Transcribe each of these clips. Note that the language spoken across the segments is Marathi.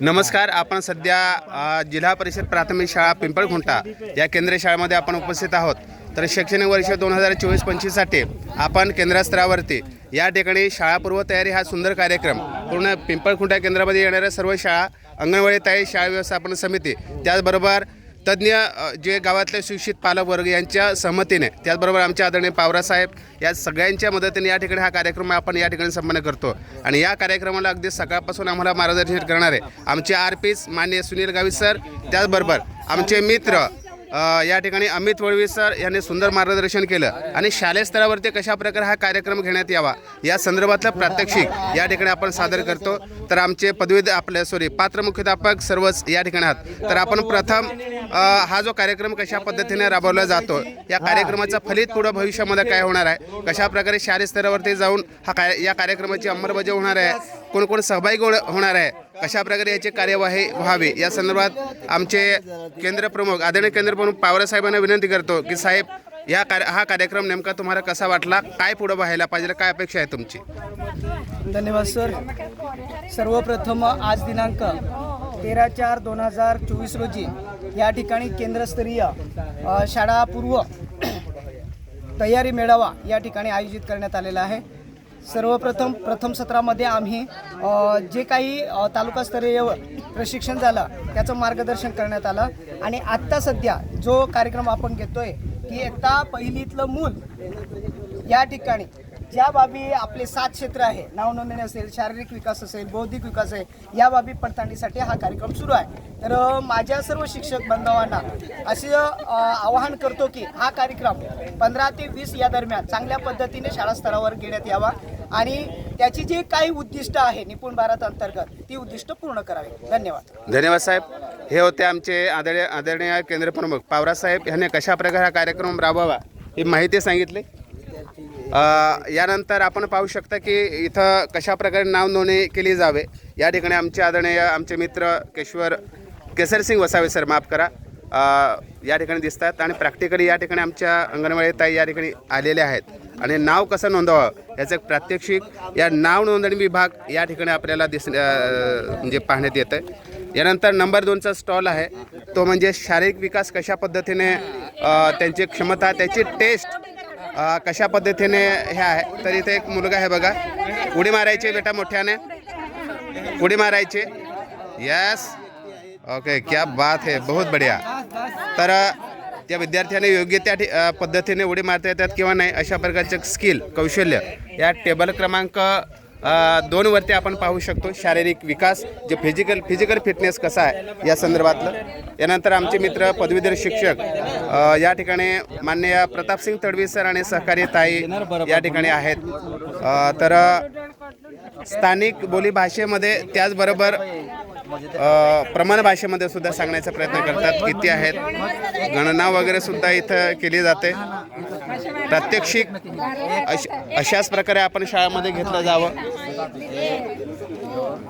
नमस्कार आपण सध्या जिल्हा परिषद प्राथमिक शाळा पिंपळखुंटा या केंद्रीय शाळेमध्ये आपण उपस्थित आहोत. तर शैक्षणिक वर्ष दोन हजार चोवीस पंचवीससाठी आपण केंद्रस्तरावरती या ठिकाणी शाळापूर्व तयारी हा सुंदर कार्यक्रम पूर्ण पिंपळखुंटा केंद्रामध्ये येणाऱ्या सर्व शाळा अंगणवाडी तयारी शाळा व्यवस्थापन समिती त्याचबरोबर तज्ज्ञ जे गावातले शिक्षित पालकवर्ग यांच्या सहमतीने त्याचबरोबर आमचे आदरणीय पावरासाहेब या सगळ्यांच्या मदतीने या ठिकाणी हा कार्यक्रम आपण या ठिकाणी संपन्न करतो. आणि या कार्यक्रमाला अगदी सकाळपासून आम्हाला मार्गदर्शन करणारे आमचे आर पीस मान्य सुनील गावी सर त्याचबरोबर आमचे मित्र या ठिकाणी अमित वळवी सर यांनी सुंदर मार्गदर्शन केलं आणि शालेय स्तरावरती कशा प्रकारे हा कार्यक्रम घेण्यात यावा या संदर्भातलं प्रात्यक्षिक या ठिकाणी आपण सादर करतो. तर आमचे पदवी आपले सॉरी पात्र मुख्याध्यापक सर्वच या ठिकाणी आहात. तर आपण प्रथम हा जो कार्यक्रम कशा पद्धतीने राबवला जातो या कार्यक्रमाचा फलित पुढं भविष्यामध्ये काय होणार आहे कशा प्रकारे शालेय स्तरावरती जाऊन हा काय या कार्यक्रमाची अंमलबजावणी होणार आहे कोण कोण सहभागी होणार आहे कशा प्रकारे याची कार्यवाही व्हावी? या संदर्भात आमचे केंद्र प्रमुख आदरणीय केंद्र प्रमुख पावरा साहेबांना विनंती करतो की साहेब या कार्य हा कार्यक्रम नेमका तुम्हाला कसा वाटला? काय पुढं व्हायला पाहिजे? काय अपेक्षा आहे तुमची? धन्यवाद सर. सर्वप्रथम आज दिनांक तेरा चार दोन हजार चोवीस रोजी या ठिकाणी केंद्रस्तरीय शाळापूर्व तयारी मेळावा या ठिकाणी आयोजित करण्यात आलेला आहे. सर्वप्रथम प्रथम सत्रामध्ये आम्ही जे काही तालुकास्तरीय प्रशिक्षण झालं त्याचं मार्गदर्शन करण्यात आलं. आणि आत्ता सध्या जो कार्यक्रम आपण घेतोय की इयत्ता पहिलीतलं मूल या ठिकाणी ज्या बाबी आपले सात क्षेत्र आहे नावनोंदणी असेल शारीरिक विकास असेल बौद्धिक विकास आहे या बाबी पडताळणीसाठी हा कार्यक्रम सुरू आहे. तर माझ्या सर्व शिक्षक बांधवांना असे आवाहन करतो की हा कार्यक्रम पंधरा ते वीस या दरम्यान चांगल्या पद्धतीने शाळा स्तरावर घेण्यात यावा आणि त्याची जे काही उद्दिष्ट आहे निपुण भारत अंतर्गत ती उद्दिष्ट पूर्ण करावी. धन्यवाद. धन्यवाद साहेब. हे होते आमचे आदरणीय आदरणीय केंद्र प्रमुख पावरा साहेब. यांनी कशा प्रकारे हा कार्यक्रम राबवावा ही माहिती सांगितली. यानंतर आपण पाहू शकता की इथं कशा प्रकारे नाव नोंदणी केली जावे. या ठिकाणी आमचे आदरणीय आमचे मित्र केशवर केसरसिंग वसावे सर माफ करा. या ठिकाणी दिसतात आणि प्रॅक्टिकली या ठिकाणी आमच्या अंगणवाडी ताई या ठिकाणी आलेले आहेत. आणि नाव कसं नोंदवावं याचं एक प्रात्यक्षिक या नाव नोंदणी विभाग या ठिकाणी आपल्याला दिस म्हणजे पाहण्यात येतं आहे यानंतर नंबर दोनचा स्टॉल आहे. तो म्हणजे शारीरिक विकास कशा पद्धतीने त्यांची क्षमता त्याची टेस्ट कशा पद्धतीने हे आहे? तर इथे एक मुलगा आहे बघा. उडी मारायची बेटा मोठ्याने. उडी मारायची. यस ओके क्या बात है. बहुत बढिया. तर त्या विद्यार्थ्याने योग्य त्या ठि- पद्धतीने उडी मारता येतात किंवा नाही अशा प्रकारचे स्किल कौशल्य या टेबल क्रमांक दोनवरती आपण पाहू शकतो शारीरिक विकास जे फिजिकल फिजिकल फिटनेस कसा आहे या संदर्भातलं. यानंतर आमचे मित्र पदवीधर शिक्षक या ठिकाणी माननीय प्रतापसिंग तडवी सर आणि सहकारी ताई या ठिकाणी आहेत. तर स्थानिक बोलीभाषेमध्ये त्याचबरोबर प्रमाण भाषेमध्ये सुद्धा सांगण्याचा प्रयत्न करतात. किती आहेत? गणना वगैरे सुद्धा इथं केली जाते. प्रात्यक्षिक अश अशाच प्रकारे आपण शाळेमध्ये घेतलं जावं.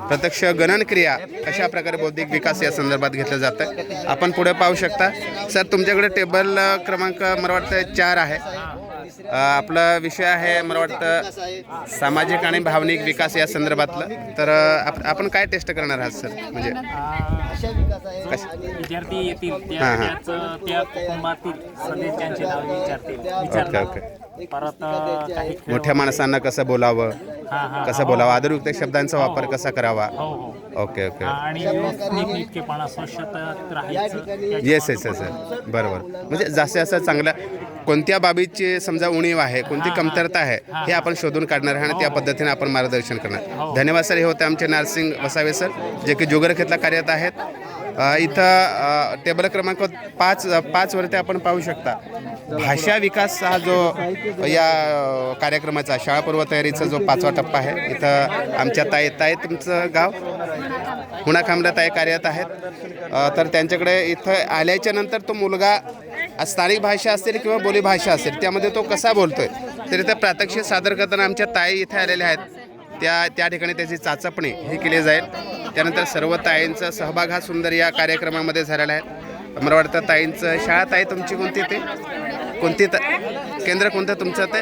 प्रत्यक्ष गणन क्रिया अशा प्रकारे बौद्धिक विकास या संदर्भात घेतलं जातं. आपण पुढे पाहू शकता. सर तुमच्याकडे टेबल क्रमांक मला वाटतं चार आहे. आपला विषय आहे मला वाटतं सामाजिक आणि भावनिक विकास या संदर्भातलं. तर आपण काय टेस्ट करणार आहात सर? म्हणजे विद्यार्थी येतील त्या हां, हां. त्याच त्या कुटुंबातील सदस्यांचे नाव विचारतील. ओके. ओके. परत अं, काही खेळ मोठ्या माणसांना कसं बोलावं? हा हा. कसं बोलावं? आदरयुक्त शब्दांचा वापर कसा करावा? हो हो. Okay okay. आणि नीटनेटकेपणा स्वच्छता राहायचं. येस येस येस बरोबर. म्हणजे जास्तीत जास्त चांगल्या कोणत्या बाबीची समजा उणीव आहे कोणती कमतरता आहे हे. आपण शोधून काढणार आहे आणि त्या पद्धतीने आपण मार्गदर्शन करणार. धन्यवाद सर. हे होते आमचे नारसिंग वसावे सर जे की जोगरखेतला कार्यरत आहेत. अ, इथं अ, टेबल क्रमांक पाच पाचवरती आपण पाहू शकता. भाषा विकास हा जो या कार्यक्रमाचा शाळापूर्व तयारीचा जो पाचवा टप्पा आहे इथं आमच्या ताई ताई तुमचं गाव हुणा खांबला ताई कार्यरत आहेत. तर त्यांच्याकडे इथं आल्याच्यानंतर तो मुलगा स्थानिक भाषा असेल किंवा बोलीभाषा असेल त्यामध्ये तो कसा बोलतोय? तर इथं प्रात्यक्षिक सादर करताना आमच्या ताई इथे आलेल्या आहेत. त्या त्या ठिकाणी त्याची चाचपणी ही केली जाईल. त्यानंतर सर्व ताईंचा सहभाग हा सुंदर या कार्यक्रमामध्ये झालेला आहे. मला वाटतं ताईंचं शाळा ताई तुमची कोणती ते कोणती त केंद्र कोणतं तुमचं ते?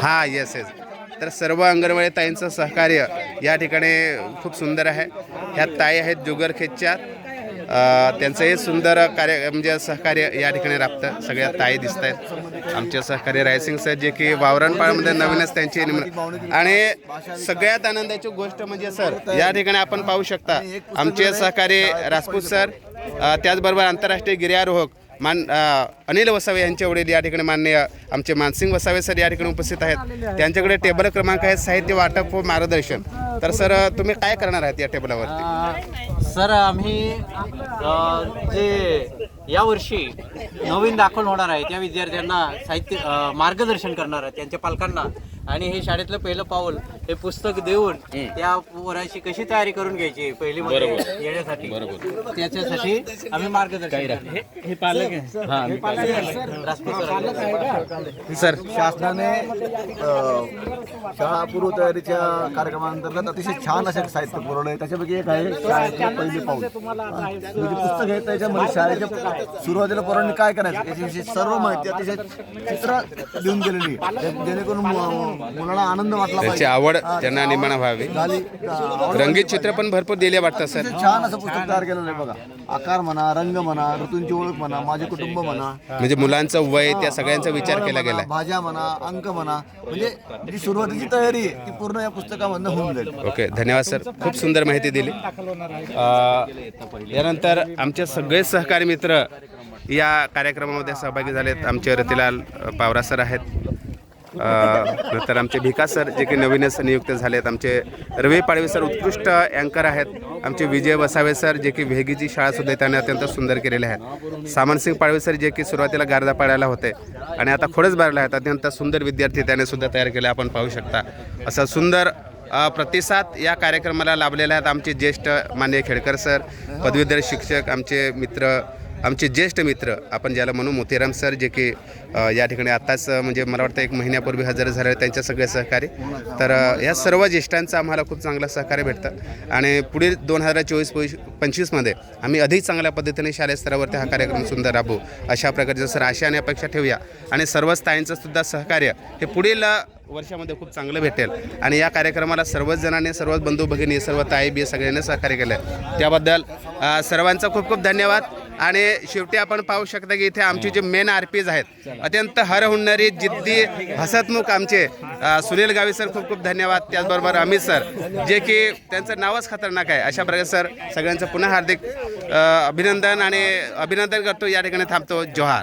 हां येस येस तर सर्व अंगणवाडी ताईंचं सहकार्य या ठिकाणी खूप सुंदर आहे. ह्या ताई आहेत जुगरखेतच्या अ, त्यांचं हे सुंदर कार्य म्हणजे सहकार्य या ठिकाणी राबतं. सगळ्या ताई दिसत आहेत आमचे सहकार्य रायसिंग सर जे की वावरणपाळमध्ये नवीनच त्यांची नेमणूक आणि सगळ्यात आनंदाची गोष्ट म्हणजे सर या ठिकाणी आपण पाहू शकता आमचे सहकारी राजपूत सर अ, त्याचबरोबर आंतरराष्ट्रीय गिर्यारोहक मान अनिल वसावे यांचे वडील या ठिकाणी माननीय आमचे मानसिंग वसावे सर या ठिकाणी उपस्थित आहेत. त्यांच्याकडे टेबल क्रमांक आहे साहित्य वाटप व मार्गदर्शन. तर सर तुम्ही काय करणार आहात या टेबलावरती? सर आम्ही जे यावर्षी नवीन दाखल होणार आहे त्या विद्यार्थ्यांना साहित्य मार्गदर्शन करणार आहे त्यांच्या पालकांना. आणि हे शाळेतलं पहिलं पाऊल हे पुस्तक देऊन त्या पोराची कशी तयारी करून घ्यायची पहिली मध्ये येण्यासाठी? त्याच्यासाठी आम्ही मार्गदर्शन. हे पालक सर सर. शासनाने शाळा पूर्व तयारीच्या कार्यक्रमांतर्गत अतिशय छान असे साहित्य पुरवलं आहे त्याच्यापैकी एक आहे शाळेचे पहिले पाऊल. म्हणजे पुस्तक आहे त्याच्यामध्ये शाळेच्या सुरुवातीला पोरांनी काय करायचं? याच्याविषयी सर्व माहिती अतिशय चित्र लिहून गेलेली जेणेकरून मु- मुलांना आनंद वाटला त्यांची आवड त्यांना निर्माण व्हावी. झाली रंगीत चित्र पण भरपूर दिले वाटतं सर. छान असं पुस्तक तयार केलेलं आहे बघा. आकार म्हणा रंग म्हणा ऋतूंची ओळख म्हणा माझे कुटुंब म्हणा. म्हणजे मुलांचं वय त्या सगळ्यांचा विचार केला गेला भाज्या म्हणा अंक म्हणा. म्हणजे जी सुरुवातीची तयारी आहे ती पूर्ण या पुस्तकामधनं होऊन जाईल. ओके धन्यवाद सर. खूप सुंदर माहिती दिली. यानंतर आमचे सगळे सहकारी मित्र या कार्यक्रमामध्ये सहभागी झालेत. आमचे रतिलाल पावरा सर आहेत. नंतर आमचे भिका सर जे की नवीनच नियुक्त झालेत. आमचे रवी पाडवे सर उत्कृष्ट अँकर आहेत. आमचे विजय वसावे सर जे की वेगीची शाळासुद्धा त्याने अत्यंत सुंदर केलेले आहेत सामनसिंग पाडवे सर जे की सुरुवातीला गारदा पाडायला होते आणि आता खोडच बारला आहेत. अत्यंत सुंदर विद्यार्थी त्याने सुद्धा तयार केले आपण पाहू शकता. असा सुंदर प्रतिसाद या कार्यक्रमाला लाभलेले आहेत आमचे ज्येष्ठ मान्य खेडकर सर पदवीधर शिक्षक आमचे मित्र आमचे ज्येष्ठ मित्र आपण ज्याला म्हणू मोतीराम सर जे की या ठिकाणी आत्ताच म्हणजे मला वाटतं एक महिन्यापूर्वी हजर झाले त्यांच्या सगळे सहकारी. तर या सर्व ज्येष्ठांचं आम्हाला खूप चांगलं सहकार्य भेटतं. आणि पुढील दोन हजार चोवीस पंचवीसमध्ये आम्ही अधिक चांगल्या पद्धतीने शालेय स्तरावरती हा कार्यक्रम सुंदर राबवू. अशा प्रकारचे सर आशा आणि अपेक्षा ठेवूया. आणि सर्वच स्थायींचं सुद्धा सहकार्य हे पुढील वर्षामध्ये खूप चांगलं भेटेल. आणि या कार्यक्रमाला सर्वच जणांनी सर्वच बंधू भगिनी सर्व ताई बी सगळ्यांनी सहकार्य केलं त्याबद्दल सर्वांचा खूप खूप धन्यवाद. आणि शेवटी आपण पाहू शकता की इथे आमचे जे मेन आर पीज आहेत अत्यंत हर जिद्दी हसतमुख आमचे सुनील गावी सर खूप खूप धन्यवाद. त्याचबरोबर अमित सर जे की त्यांचं नावच खतरनाक आहे. अशा प्रकारे सर सगळ्यांचं पुन्हा हार्दिक अभिनंदन आणि अभिनंदन करतो. या ठिकाणी थांबतो जोहार.